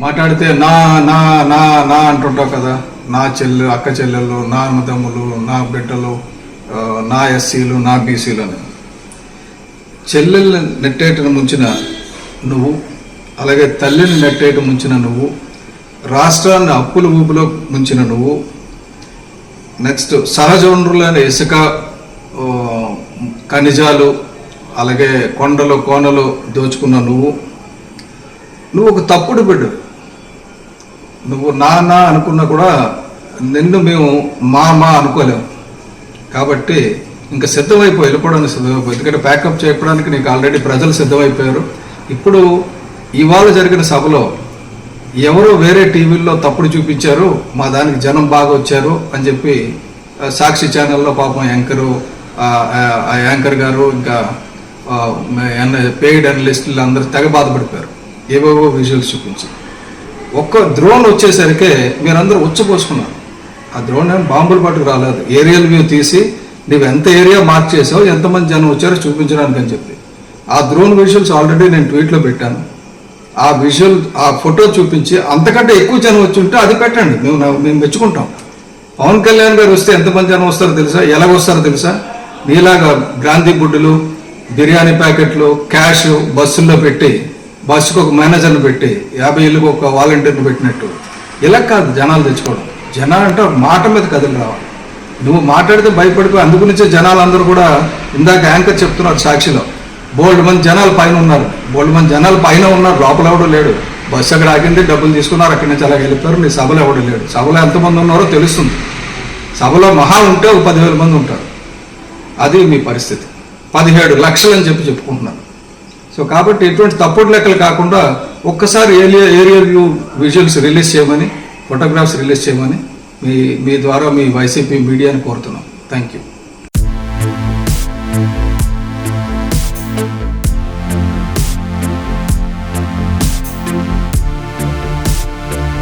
మాట్లాడితే నా నా నా నా అంటుంటావు కదా. నా చెల్లెలు అక్క చెల్లెళ్ళు నా అన్నదమ్ములు నా బిడ్డలు నా ఎస్సీలు నా బీసీలు అని. చెల్లెల్ని నెట్టేటను ముంచిన నువ్వు అలాగే తల్లిని నెట్టేట ముంచిన నువ్వు రాష్ట్రాన్ని అప్పుల ఊపులో ముంచిన నువ్వు నెక్స్ట్ సహజ వనరులైన ఇసుక ఖనిజాలు అలాగే కొండలు కోనలు దోచుకున్న నువ్వు నువ్వు ఒక తప్పుడు బిడ్డు నువ్వు నాన్న అనుకున్నా కూడా నిన్ను మేము మా మా అనుకోలేము. కాబట్టి ఇంకా సిద్ధమైపోయి వెళ్ళిపోవడానికి సిద్ధమైపోయి ఎందుకంటే ప్యాకప్ చేయడానికి నీకు ఆల్రెడీ ప్రజలు సిద్ధమైపోయారు. ఇప్పుడు ఇవాళ జరిగిన సభలో ఎవరో వేరే టీవీల్లో తప్పుడు చూపించారు మా దానికి జనం బాగా వచ్చారు అని చెప్పి సాక్షి ఛానల్లో పాపం యాంకరు ఆ, ఆ యాంకర్ గారు ఇంకా పెయిడ్ అనలిస్టులు అందరూ తెగ బాధపడిపోయారు. ఏవేవో విజువల్స్ చూపించి. ఒక్క డ్రోన్ వచ్చేసరికి మీరందరూ ఉచ్చపోసుకున్నారు ఆ డ్రోన్ ఏం బాంబులు పట్టుకు రాలేదు. ఏరియల్ వ్యూ తీసి నువ్వు ఎంత ఏరియా మార్క్ చేసావు ఎంతమంది జనం వచ్చారో చూపించడానికి అని చెప్పి. ఆ డ్రోన్ విజువల్స్ ఆల్రెడీ నేను ట్వీట్లో పెట్టాను. ఆ విజువల్ ఆ ఫోటో చూపించి అంతకంటే ఎక్కువ జనం వచ్చి ఉంటే అది పెట్టండి మేము మేము మెచ్చుకుంటాం. పవన్ కళ్యాణ్ గారు వస్తే ఎంతమంది జనం వస్తారో తెలుసా? ఎలా వస్తారో తెలుసా? మీలాగా గాంధీ బుడ్డులు బిర్యానీ ప్యాకెట్లు క్యాష్ బస్సుల్లో పెట్టి బస్సుకు ఒక మేనేజర్ని పెట్టి యాభై ఏళ్ళకి ఒక వాలంటీర్ని పెట్టినట్టు. ఇలా కాదు జనాలు తెచ్చుకోవడం. జనాలు అంటే మాట మీద కదిలి రావాలి. నువ్వు మాట్లాడితే భయపడిపోయి అందుగురించే జనాలు అందరూ కూడా ఇందాక యాంకర్ చెప్తున్నారు సాక్షిలో. బోల్డ్ మంది జనాలు పైన ఉన్నారు. బోల్డ్ మంది జనాలు పైన ఉన్నారు. లోపల ఎవడు లేడు. బస్సు అక్కడ ఆగింది డబ్బులు తీసుకున్నారు. అక్కడి నుంచి అలా వెళ్ళిపోయారు. నీ సభలో ఎవడు లేడు. సభలో ఎంతమంది ఉన్నారో తెలుస్తుంది. సభలో మహా ఉంటే ఒక పదివేల మంది ఉంటారు. అది మీ పరిస్థితి. పదిహేడు లక్షలు అని చెప్పి చెప్పుకుంటున్నాను. సో కాబట్టి ఎటువంటి తప్పుడు లెక్కలు కాకుండా ఒక్కసారి area area view visuals release చేయమని ఫోటోగ్రాఫ్స్ రిలీజ్ చేయమని మీ మీ ద్వారా మీ వైసీపీ మీడియాని కోరుతున్నాం. Thank you